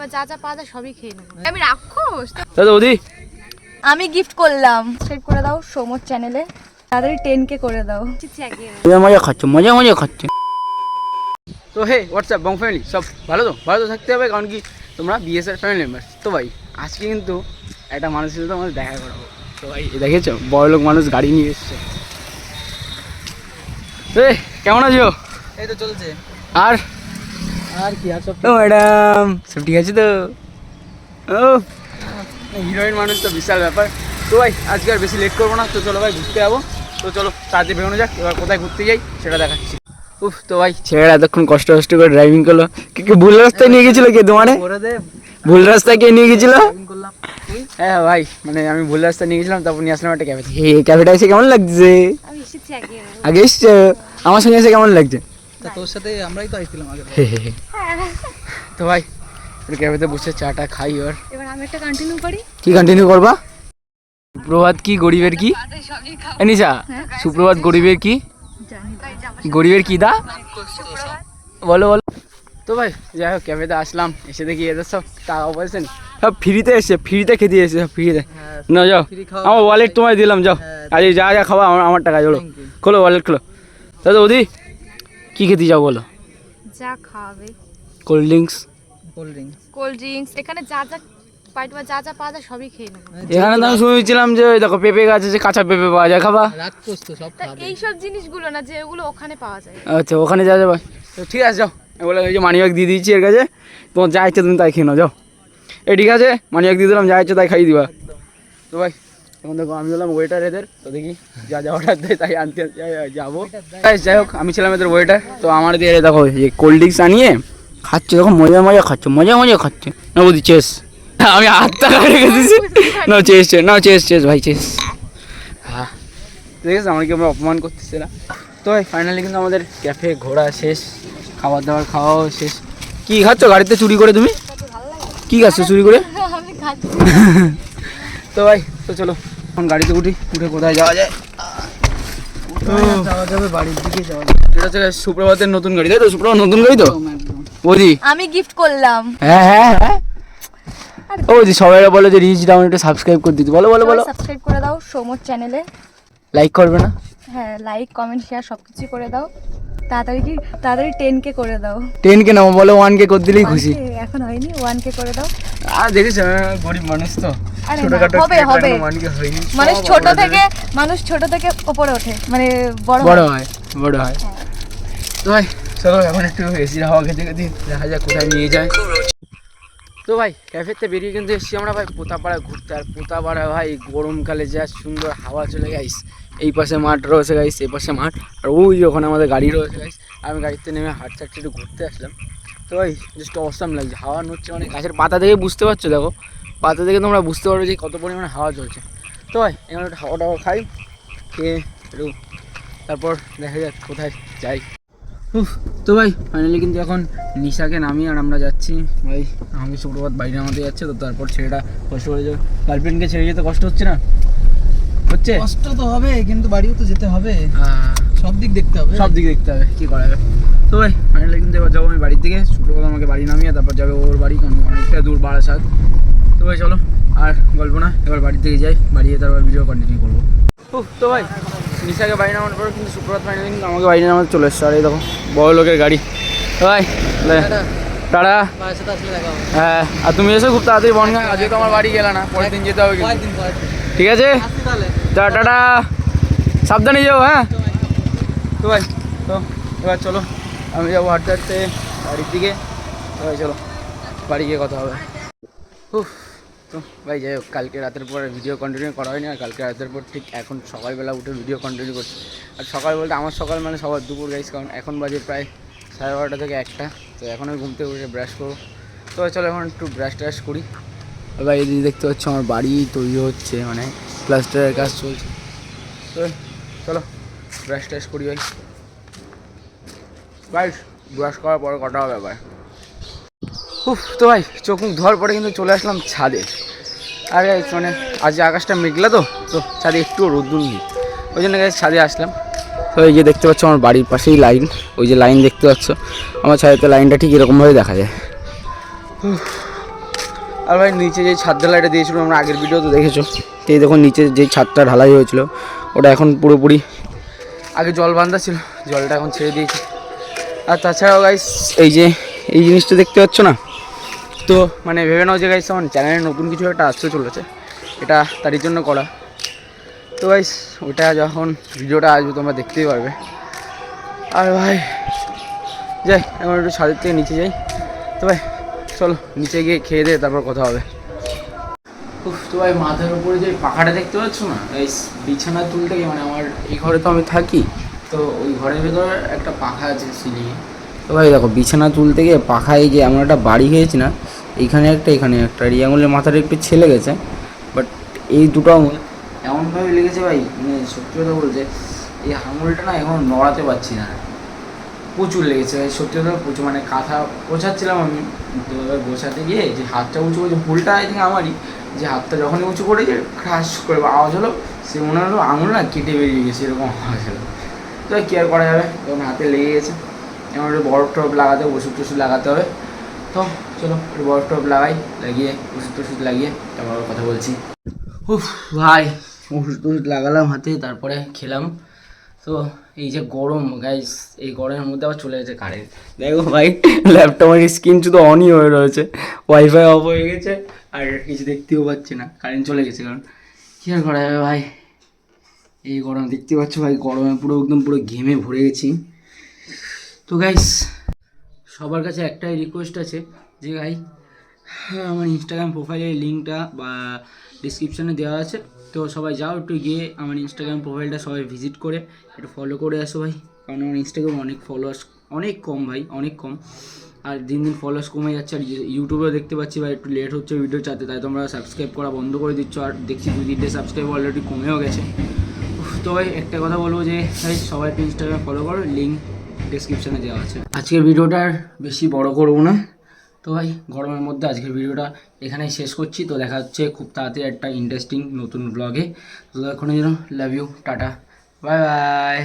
বা যা যা পাওয়া যায় সবই খেয়ে নেব। আমি রাক্ষস? দাদা বৌদি। আমি গিফট করলাম। সাবস্ক্রাইব করে দাও সোমর চ্যানেলে তাড়াতাড়ি টেন কে করে দাও। মজা মজা খাচ্ছে মজা মজা খাচ্ছে। তো হে হোয়াটসঅ্যাপ বং ফ্যামিলি সব ভালো তো? ভালো তো থাকতে হবে কারণ কি তোমরা বিএসএর ফ্যামিলি মেম্বার তো ভাই আজকে কিন্তু একটা মানুষের সাথে আমাদের দেখা করাবো। তো ভাই দেখেছ? বড় লোক মানুষ গাড়ি নিয়ে এসছে। এ কেমন আছো? এই তো চলছে। আর আর কি আর সব ও ম্যাডাম সব ঠিক আছে তো? ও। হিরোইন মানুষ তো বিশাল ব্যাপার। তো ভাই আজকে আর বেশি লেট করব না তো চলো ভাই ঘুরতে যাব। তো চলো তাড়াতাড়ি বেরোনো যাক এবার কোথায় ঘুরতে যাই সেটা দেখাচ্ছি। উফ তো ভাই ছেলেরা এতক্ষণ কষ্ট কষ্ট করে ড্রাইভিং করল। কি কি ভুল রাস্তায় নিয়ে গেছিল কে তোমারে? ভুল রাস্তায় কে নিয়ে গেছিল? ড্রাইভিং হ্যাঁ ভাই মানে আমি ভুল রাস্তায় নিয়ে গেছিলাম তারপর নিয়ে আসলাম একটা ক্যাফে হে ক্যাফেটা এসে কেমন লাগছে? আগে এসছো? আমার সঙ্গে এসে কেমন লাগছে? তা তোর সাথে আমরাই তো আসছিলাম আগে হে হে হে। তো ভাই ক্যাফেতে বসে চাটা খাই আর এবার আমি একটা কন্টিনিউ করি। কি কন্টিনিউ করবা? সুপ্রভাত কি গরিবের কি? নিশা সুপ্রভাত গরিবের কি? গরিবের কি দা? বলো বলো। তো ভাই যাই হোক ক্যাফেতে আসলাম এসে দেখি এদের সব টাকা বলছেন সব ফ্রিতে এসে ফ্রিতে খেতে এসে সব ফ্রিতে। না যাও। আমার ওয়ালেট তোমায় দিলাম যাও। হ্যাঁ, আজ যা যা খাওয়া আমার আমার টাকা চলো। খোলো ওয়ালেট খোলো। দাদা ওদি। কি খেতে যাও বলো? যা খাওয়াবে। Cold drinks cold drinks cold drinks এখানে যা যা পাইট বা যা যা পাওয়া যায় সবই খেয়ে নেব। এখানে তো আমি শুনেছিলাম যে ওই দেখো পেঁপে গাছ আছে কাঁচা পেঁপে পাওয়া যায় খাবা। রাত করতো সব তা খাবে। এইসব জিনিসগুলো না যে যেগুলো ওখানে পাওয়া যায়। আচ্ছা ওখানে যা যাবে। তো ঠিক আছে যাও। বলে ওই যে মানি ব্যাগ দিয়ে দিয়েছি এর কাছে। তোমার যা ইচ্ছে তুমি তাই খেয়ে নাও যাও। এ ঠিক আছে মানি ব্যাগ দিয়ে দিলাম যা ইচ্ছে তাই খাইয়ে দিবা। তো ভাই এখন দেখো আমি হলাম ওয়েটার এদের। তো দেখি যা যা অর্ডার দেয় তাই আনতে যাব। তাই যাই হোক আমি ছিলাম এদের ওয়েটার তো আমার দিয়ে দেখো এই কোল্ড ড্রিঙ্কস আনিয়ে খাচ্ছে দেখো মজা মজা খাচ্ছে মজা মজা খাচ্ছে। না বুঝি চেস আমি হাতটা রেখে দিয়েছি না চেস চেস না চেস চেস ভাই চেস হ্যাঁ দেখেছ আমাকে আমরা অপমান করতেছে না। তো ফাইনালি কিন্তু আমাদের ক্যাফে ঘোরা শেষ। খাবার দাবার খাওয়াও শেষ। কি খাচ্ছ গাড়িতে চুরি করে তুমি? কি খাচ্ছ চুরি করে? তো ভাই তো চলো। এখন গাড়িতে উঠি উঠে কোথায় যাওয়া যায়? যাওয়া যাবে বাড়ির দিকে যাওয়া এটা হচ্ছে সুপ্রভাতের নতুন গাড়ি তাই তো? সুপ্রভাত নতুন গাড়ি তো? আমি গিফট করলাম। হ্যাঁ হ্যাঁ হ্যাঁ। সবাই বলো যে রিচ ডাউন সাবস্ক্রাইব করে দিতে। বলো বলো বলো। সাবস্ক্রাইব করে দাও সোমর চ্যানেলে লাইক করবে না? হ্যাঁ লাইক কমেন্ট শেয়ার করে দাও। তাড়াতাড়ি কি তাড়াতাড়ি টেন কে করে দাও। টেন কে বলো ওয়ান কে করে দিলেই খুশি। এখন হয়নি ওয়ান কে করে দাও। আর দেখিস গরিব মানুষ তো। ছোটখাটো হবে, হবে। হয়নি? মানুষ ছোট থেকে মানুষ ছোট থেকে উপরে ওঠে মানে বড় বড় হয়। বড় হয়। তো ভাই চলো এখন একটু এসির হাওয়া খেতে খেতে দেখা যাক কোথায় নিয়ে যায়। তো ভাই ক্যাফেতে বেরিয়ে কিন্তু এসেছি আমরা ভাই পোতাপাড়া ঘুরতে। আর পোতাপাড়া ভাই গরমকালে যা সুন্দর হাওয়া চলে গাইস এই পাশে মাঠ রয়েছে গাইস এই পাশে মাঠ। আর ওই ওখানে আমাদের গাড়ি রয়েছে গাইস আমি গাড়িতে নেমে হাট চাটতে একটু ঘুরতে আসলাম। তো ভাই জাস্ট অসাম লাগছে। হাওয়া নড়ছে মানে গাছের পাতা দেখে বুঝতে পারছ দেখো। পাতা দেখে তোমরা বুঝতে পারবে যে কত পরিমাণে হাওয়া চলছে। তো ভাই এখানে একটু হাওয়া টাওয়া খাই খেয়ে একটু তারপর দেখা যাক কোথায় যাই। তো ভাই ফাইনালি কিন্তু এখন নিশাকে নামিয়ে আর আমরা যাচ্ছি। ভাই আমি শুক্রবার বাইরে আমাদের যাচ্ছে তো তারপর ছেলেটা কষ্ট করে যাবে গার্লফ্রেন্ডকে ছেড়ে যেতে কষ্ট হচ্ছে না? হচ্ছে? কষ্ট তো হবে কিন্তু বাড়িও তো যেতে হবে। সব দিক দেখতে হবে। সব দিক দেখতে হবে কী করা যাবে? তো ভাই ফাইনালি কিন্তু এবার যাব আমি বাড়ির দিকে। শুক্রবার আমাকে বাড়ি নামিয়ে তারপর যাবে ওর বাড়ি কারণ অনেকটা দূর বারাসাত। তো ভাই চলো আর গল্প না এবার বাড়ির দিকে যাই বাড়ি গিয়ে তারপর ভিডিও কন্টিনিউ করব। তো ভাই নিশাকে বাড়ি নামানোর পর কিন্তু শুক্রবার ফাইনালি কিন্তু আমাকে বাড়ি নামাতে চলে এসছে। আর এই দেখো বড় লোকের গাড়ি। ভাই টাটা। হবে। হ্যাঁ আর তুমি এসে খুব তাড়াতাড়ি বনগা। আজকে তো আমার বাড়ি গেলে না পরের দিন যেতে হবে ঠিক আছে? টাটা। সাবধানে যাও হ্যাঁ? তো ভাই তো এবার চলো আমি যাব হাঁটতে হাঁটতে বাড়ির দিকে। তো ভাই চলো বাড়ি গিয়ে কথা হবে। উফ। তো ভাই, যাই হোক, কালকে রাতের পর ভিডিও কন্টিনিউ করা হয়নি, আর কালকে রাতের পর ঠিক এখন সকালবেলা উঠে ভিডিও কন্টিনিউ করছি। আর সকাল বলতে আমার সকাল মানে সবার দুপুর গাইস কারণ এখন বাজে প্রায় সাড়ে বারোটা থেকে একটা। তো এখন আমি ঘুম থেকে উঠে ব্রাশ করব। তো চলো এখন একটু ব্রাশ ট্রাশ করি। ভাই এদিকে দেখতে পাচ্ছ আমার বাড়ি তৈরি হচ্ছে মানে প্লাস্টারের কাজ চলছে। তো চলো ব্রাশ ট্রাশ করি ভাই। ভাই ব্রাশ করার পর কটা হবে আবার। উফ, তো ভাই, চোখ মুখ ধোয়ার পরে কিন্তু চলে আসলাম ছাদে। আরে মানে আজ আকাশটা মেঘলা তো তো ছাদে একটু রোদ্দুর নেই। ওই জন্য গাছ ছাদে আসলাম। তো এই যে দেখতে পাচ্ছ আমার বাড়ির পাশেই লাইন, ওই যে লাইন দেখতে পাচ্ছ, আমার ছাদেতে লাইনটা ঠিক এরকমভাবে দেখা যায়। আর ভাই, নিচে যে ছাদ ঢালাইটা দিয়েছিল আমরা আগের ভিডিও তো দেখেছ। তো এই দেখুন, নিচে যে ছাদটা ঢালাই হয়েছিল, ওটা এখন পুরোপুরি আগে জল বান্ধা ছিল, জলটা এখন ছেড়ে দিয়েছি। আর তাছাড়াও গাইস এই যে, এই জিনিসটা দেখতে পাচ্ছ না? তো মানে ভেবে নাও যে গাইস আমার চ্যানেলে নতুন কিছু একটা আসতে চলেছে। এটা তারই জন্য করা। তো গাইস ওটা যখন ভিডিওটা আসবে, তোমরা দেখতেই পারবে। আর ভাই, যাই এখন একটু ছাদের থেকে নিচে যাই। তো ভাই, চলো, নিচে গিয়ে খেয়ে দিয়ে তারপর কথা হবে। তো ভাই, মাথার উপরে যে পাখাটা দেখতে পাচ্ছ না? এই বিছানা তুলতে গিয়ে মানে আমার এই ঘরে তো আমি থাকি, তো ওই ঘরের ভেতরে একটা পাখা আছে সিলিংয়ে। তো ভাই, দেখো, বিছানা তুলতে গিয়ে পাখায় গিয়ে আমরা একটা বাড়ি খেয়েছি না এইখানে একটা এখানে একটা। আর এই আঙুলের মাথাটা একটু ছেলে গেছে বাট এই দুটো আঙুল এমনভাবে লেগেছে ভাই মানে সত্যি কথা বলছে এই আঙুলটা না এখন নড়াতে পারছি না। প্রচুর লেগেছে ভাই, সত্যি কথা প্রচুর মানে কাঁথা গোছাচ্ছিলাম আমি তো এবার গোছাতে গিয়ে, যে হাতটা উঁচু করেছে, ভুলটা আই থিঙ্ক আমারই, যে হাতটা যখনই উঁচু করেছে ক্রাশ করে আওয়াজ হলো, সে মনে হলো আঙুল না কেটে বেরিয়ে গেছে, এরকম আওয়াজ হলো। তো কেয়ার করা যাবে, তখন হাতে লেগে গেছে। এবার একটু বরফ টরফ লাগাতে হবে ওষুধ টষুধ লাগাতে হবে। তো চলো বরফ টরফ লাগাই, লাগিয়ে, ওষুধ টষুধ লাগিয়ে, তারপর কথা বলছি। উফ, ভাই, ওষুধ টষুধ লাগালাম হাতে, তারপরে খেলাম। তো এই যে গরম গাইস এই গরমের মধ্যে আবার চলে গেছে কারেন্ট দেখো ভাই ল্যাপটপের স্ক্রিন শুধু অনই হয়ে রয়েছে। ওয়াইফাই অফ হয়ে গেছে, আর কিছু দেখতেও পাচ্ছি না কারেন্ট চলে গেছে কারণ। কী আর করা যাবে ভাই? এই গরম দেখতে পাচ্ছ ভাই, গরমে পুরো একদম পুরো ঘেমে ভরে গেছি। তো গাইস সবার কাছে একটাই রিকোয়েস্ট আছে যে ভাই হ্যাঁ, আমার ইনস্টাগ্রাম প্রোফাইলের লিঙ্কটা বা ডিসক্রিপশানে দেওয়া আছে। তো সবাই যাও একটু গিয়ে আমার ইনস্টাগ্রাম প্রোফাইলটা সবাই ভিজিট করে একটু ফলো করে আসো ভাই। কারণ আমার ইনস্টাগ্রামে অনেক ফলোয়ার্স অনেক কম ভাই অনেক কম। আর দিন দিন ফলোয়ার্স কমে যাচ্ছে। আর ইউ- ইউটিউবেও দেখতে পাচ্ছি ভাই একটু লেট হচ্ছে ভিডিও চাতে তাই তোমরা সাবস্ক্রাইব করা বন্ধ করে দিচ্ছ। আর দেখছি দুই তিনটে সাবস্ক্রাইব অলরেডি কমেও গেছে। তো ভাই একটা কথা বলব যে ভাই সবাই একটু ইনস্টাগ্রাম ফলো করো লিঙ্ক ডিসক্রিপশানে দেওয়া আছে। আজকের ভিডিওটা বেশি বড় করব না। তো ভাই, গরমের মধ্যে আজকের ভিডিওটা এখানেই শেষ করছি। তো দেখা হচ্ছে খুব তাড়াতাড়ি একটা ইন্টারেস্টিং নতুন ব্লগে তো এখন যেন love you tata bye bye